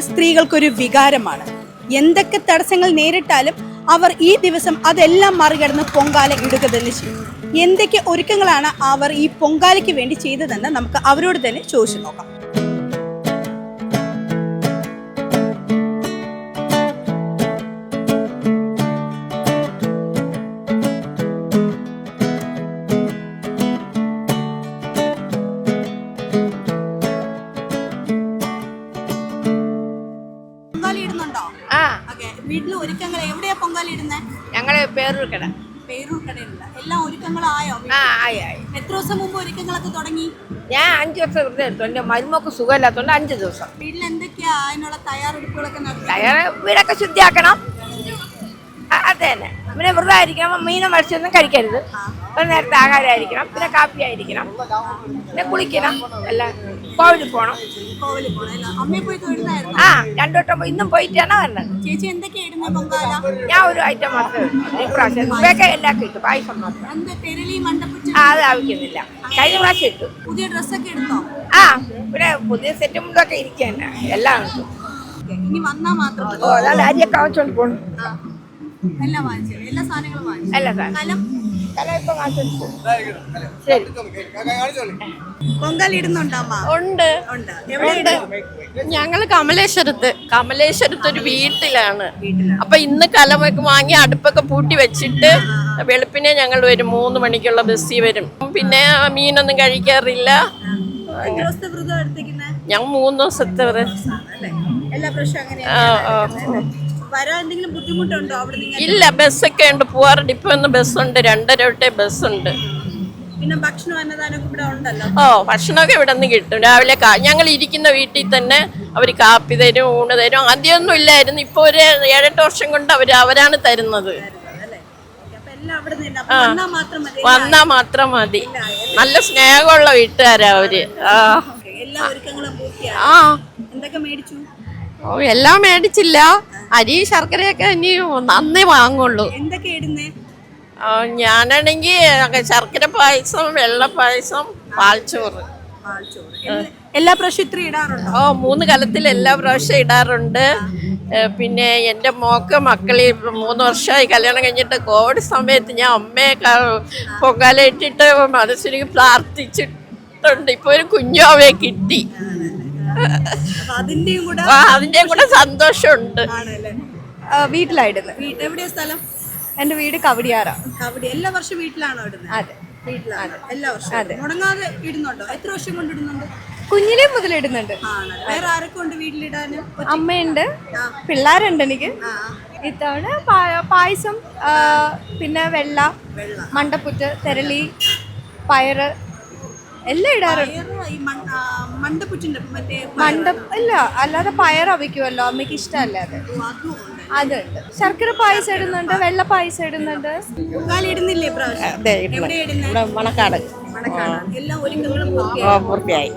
സ്ത്രീകൾക്കൊരു വികാരമാണ്. എന്തൊക്കെ തടസ്സങ്ങൾ നേരിട്ടാലും അവർ ഈ ദിവസം അതെല്ലാം മറികടന്ന് പൊങ്കാല ഇടുക തന്നെ ചെയ്യും. എന്തൊക്കെ ഒരുക്കങ്ങളാണ് അവർ ഈ പൊങ്കാലയ്ക്ക് വേണ്ടി ചെയ്തതെന്ന് നമുക്ക് അവരോട് തന്നെ ചോദിച്ചു നോക്കാം. വീട്ടിലെ ഒരുക്കങ്ങൾ എവിടെയാ പൊങ്കാല ഇടുന്നത് ഞങ്ങൾ പേരൂർക്കട പേരൂർ കടയിലുള്ള. എല്ലാ ആയോ ആ ആയി ആയി. എത്ര ദിവസം മുമ്പ് ഒരുക്കങ്ങളൊക്കെ തുടങ്ങി? ഞാൻ അഞ്ച് ദിവസം വെറുതെ എടുത്തു. എന്റെ മരുമക്ക് സുഖമില്ലാത്തതുകൊണ്ട് അഞ്ച് ദിവസം. വീട്ടിൽ എന്തൊക്കെയാ അതിനുള്ള തയ്യാറെടുപ്പുകളൊക്കെ നടത്തി? അയാളെ വീടൊക്കെ ശുദ്ധിയാക്കണം. ആ, അത് തന്നെ. പിന്നെ വെറുതെ ആയിരിക്കണം മീനും മത്സ്യമൊന്നും കഴിക്കരുത്. ഒരു നേരത്തെ ആഹാരമായിരിക്കണം പിന്നെ കാപ്പി ആയിരിക്കണം. പിന്നെ കുളിക്കണം. എല്ലാം കോവിലിൽ പോണം. കോവിലിൽ പോണം? അമ്മയെ പോയി തൊഴുതായിരുന്നു ആ രണ്ടു വട്ടം പോയി- ഇന്നും പോയിട്ടാണ് വരണത് ചേച്ചി എന്തൊക്കെയാ ഇടുന്നത് പൊങ്കാല? ഞാൻ ഒരു ഐറ്റം മാത്രമേ ഉള്ളൂ. ഈ പ്രാവശ്യം മുമ്പൊക്കെ എല്ലാം കിട്ടും പായസം മാത്രം. എന്താ തെരളി മണ്ടപ്പുച്ച? ആ അത് ആവശ്യമില്ല കഴിഞ്ഞ പ്രാവശ്യം ഇട്ടു. പുതിയ ഡ്രസ്സൊക്കെ എടുത്തോ? ആ പിന്നെ പുതിയ സെറ്റും ഇതൊക്കെ ഇരിക്കന്നെ എല്ലാം കിട്ടും ഓക്കേ, ഇനി വന്നാ മാത്രം മതി. ഓ അതാണ്ട് അരിയൊക്കെ വാങ്ങിച്ചോണ്ട് പോണു. ആ. എല്ലാം വാങ്ങിച്ചു? എല്ലാ സാധനങ്ങളും വാങ്ങിച്ചു? അല്ല സാർ കലം? ഉണ്ട്? ഞങ്ങൾ കമലേശ്വരത്ത്. കമലേശ്വരത്ത് ഒരു വീട്ടിലാണ്. അപ്പൊ ഇന്ന് കലമൊക്കെ വാങ്ങി അടുപ്പൊക്കെ പൂട്ടി വെച്ചിട്ട് വെളുപ്പിനെ ഞങ്ങൾ വരും. മൂന്ന് മണിക്കുള്ള ബസ്സിൽ വരും. പിന്നെ മീനൊന്നും കഴിക്കാറില്ല. ഞങ്ങൾ മൂന്ന് ദിവസത്തെ എല്ലാ പ്രാവശ്യം അങ്ങനെയാ ആ, ആ. വരാൻ എന്തെങ്കിലും ബുദ്ധിമുട്ടുണ്ടോ അവിടെ ഇല്ല ബസ്സൊക്കെ ഉണ്ട്. പോവാറുണ്ട്. ഇപ്പൊ ഒന്ന് ബസ്സുണ്ട്. രണ്ടര തൊട്ടേ ബസ്സുണ്ട്. പിന്നെ ഭക്ഷണം അന്നദാനമൊക്കെ ഇവിടെ ഉണ്ടല്ലോ? ഓ ഭക്ഷണമൊക്കെ ഇവിടെ നിന്ന് കിട്ടും. രാവിലെ ഞങ്ങൾ ഇരിക്കുന്ന വീട്ടിൽ തന്നെ അവർ കാപ്പി തരും ഊണ് തരും. ആദ്യമൊന്നും ഇല്ലായിരുന്നു. ഇപ്പൊ ഒരു ഏഴെട്ട് വർഷം കൊണ്ട് അവർ അവരാണ് തരുന്നത്. വന്നാ മാത്രം മതി നല്ല സ്നേഹമുള്ള വീട്ടുകാരാ അവർ. ആ. ഓക്കേ, എല്ലാ ഒരുക്കങ്ങളും പൂർത്തിയായി? ആ. എന്തൊക്കെ മേടിച്ചു? ഓ എല്ലാം മേടിച്ചില്ല. അരി ശർക്കരയൊക്കെ ഇനി നന്നേ വാങ്ങുള്ളൂ. എന്തൊക്കെ ഇടുന്നേ? ഞാനാണെങ്കിൽ ശർക്കര പായസം വെള്ള പായസം പാൽച്ചോറ്. എല്ലാ പ്രാവശ്യം ഇത്ര ഇടാറുണ്ട്? ഓ മൂന്ന് കലത്തിൽ എല്ലാ പ്രാവശ്യം ഇടാറുണ്ട്. പിന്നെ എന്റെ മോക്ക് മക്കളി മൂന്ന് വർഷമായി കല്യാണം കഴിഞ്ഞിട്ട് കോവിഡ് സമയത്ത് ഞാൻ അമ്മയെ പൊങ്കാല ഇട്ടിട്ട് മനസ്സിന് പ്രാർത്ഥിച്ചിട്ടുണ്ട്. ഇപ്പൊ ഒരു കുഞ്ഞു അവയെ കിട്ടി. അതിന്റെയും കൂടെ സന്തോഷമുണ്ട്. ആണല്ലേ? വീട്ടിലായിടുന്നത് വീ- എവിടെയാ സ്ഥലം? എന്റെ വീട് കവടിയാറ. കവടി എല്ലാ വർഷം വീട്ടിലാണോ ഇടുന്നത് അതെ. വീട്ടിലാണ്? എല്ലാ വർഷവും മുടങ്ങാതെ ഇടുന്നുണ്ടോ? എത്ര വർഷം കൊണ്ട് ഇടുന്നുണ്ട്? കുഞ്ഞിലേ മുതൽ ഇടുന്നുണ്ട്. ആണല്ലേ. വേറെ ആരൊക്കെ ഉണ്ട് വീട്ടിലിടാന്? അമ്മയുണ്ട്. പിള്ളേരുണ്ട് എനിക്ക്. ഇത്തവണ പായസം പിന്നെ വെള്ള. മണ്ടപ്പുറ്റ് തെരളി പയറ് എല്ലാം ഇടാറുണ്ട് വേറെ ഈ മൺ- ആ, മണ്ടപ്പുറ്റിന്റെ മറ്റേ മണ്ട ഇല്ല അല്ലാതെ പയർ അവയ്ക്കുമല്ലോ അമ്മയ്ക്ക് ഇഷ്ടമല്ല അത്? അതുണ്ട്. ശർക്കര പായസം ഇടുന്നുണ്ട് വെള്ള പായസം ഇടുന്നുണ്ട്. മണക്കാട്. പൂർത്തിയായി.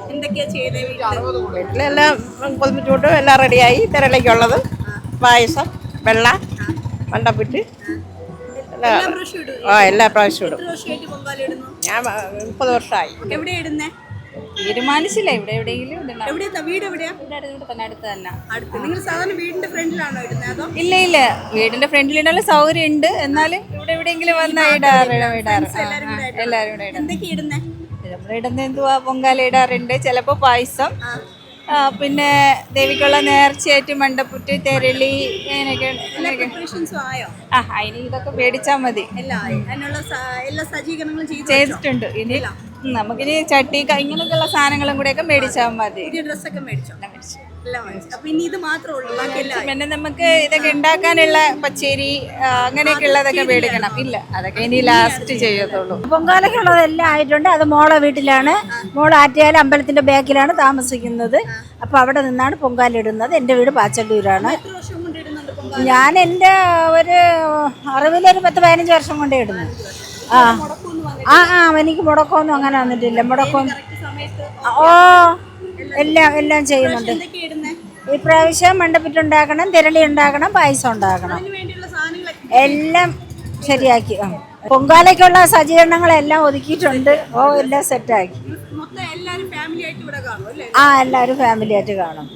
വീട്ടിലെല്ലാം കൊതിപ്പിച്ചുകൊണ്ടും എല്ലാം റെഡിയായി തിരളിക്കുള്ളത്. പായസം വെള്ള മണ്ടപ്പിട്ട് ആ എല്ലാ പ്രാവശ്യവും ഇടും. ഞാൻ മുപ്പത് വർഷമായി. എവിടെ ഇടുന്നേ? തീരുമാനിച്ചില്ല ഇവിടെ എവിടെയെങ്കിലും ഇടണം. വീട് എവിടെയാ? തന്നെ അടുത്ത് തന്നെ. അടുത്ത്. നിങ്ങൾ സാധാരണ വീടിന്റെ ഫ്രണ്ടിലാണോ ഇടുന്നത് അതോ? ഇല്ല ഇല്ല. വീടിന്റെ ഫ്രണ്ടിൽ ഇടാനുള്ള സൗകര്യം ഉണ്ട് എന്നാലും ഇവിടെ എവിടെയെങ്കിലും വന്ന് ഇടാറ് എല്ലാവരും ഇവിടെ ഇടും എന്തൊക്കെ ഇടുന്നേ? നമ്മൾ ഇടുന്ന എന്തുവാ? പൊങ്കാല ഇടാറുണ്ട്. ചിലപ്പോ പായസം. പിന്നെ ദേവിക്കുള്ള നേർച്ചയായിട്ട് മണ്ടപ്പുറ്റ് തെരളി അങ്ങനെയൊക്കെ ആ അതിന് ഇതൊക്കെ മേടിച്ചാൽ മതി? ചെയ്തിട്ടുണ്ട്. ഇനി നമുക്കിനി ചട്ടി ഇങ്ങനെയൊക്കെയുള്ള സാധനങ്ങളും കൂടെയൊക്കെ മേടിച്ചാ മതി. ഡ്രസ്സൊക്കെ മേടിച്ചോ? മേടിച്ചു. അപ്പൊ ഇനി ഇത് മാത്രമേ ഉള്ളൂ. പിന്നെ നമുക്ക് ഇതൊക്കെ ഉണ്ടാക്കാനുള്ള പച്ചേരി അങ്ങനെയൊക്കെ ഉള്ളതൊക്കെ മേടിക്കണം. ഇല്ല. അതൊക്കെ ഇനി ലാസ്റ്റ് ചെയ്യത്തുള്ളൂ. പൊങ്കാലയ്ക്കുള്ളതെല്ലാം ആയിട്ടുണ്ട്. അത് മോളെ വീട്ടിലാണ്. മോൾ ആറ്റുകാല അമ്പലത്തിന്റെ ബാക്കിലാണ് താമസിക്കുന്നത്. അപ്പൊ അവിടെ നിന്നാണ് പൊങ്കാലിടുന്നത് എന്റെ എന്റെ വീട് പാച്ചല്ലൂരാണ്. ഞാൻ എന്റെ ഒരു അറിവിലൊരു പത്ത് പതിനഞ്ച് വർഷം കൊണ്ടേ ഇടുന്നു. ആ. ആ. ആ എനിക്ക് മുടക്കമൊന്നും അങ്ങനെ വന്നിട്ടില്ല. മുടക്കം. ഓ. എല്ലാം എല്ലാം ചെയ്യുന്നുണ്ട്. ഇപ്രാവശ്യം മണ്ടപ്പിട്ടുണ്ടാക്കണം തിരളി ഉണ്ടാക്കണം പായസം ഉണ്ടാക്കണം. എല്ലാം ശരിയാക്കി. പൊങ്കാലയ്ക്കുള്ള സജ്ജീകരണങ്ങളെല്ലാം ഒതുക്കിയിട്ടുണ്ട്. ഓ എല്ലാം സെറ്റാക്കി ആ എല്ലാവരും ഫാമിലി ആയിട്ട് കാണും.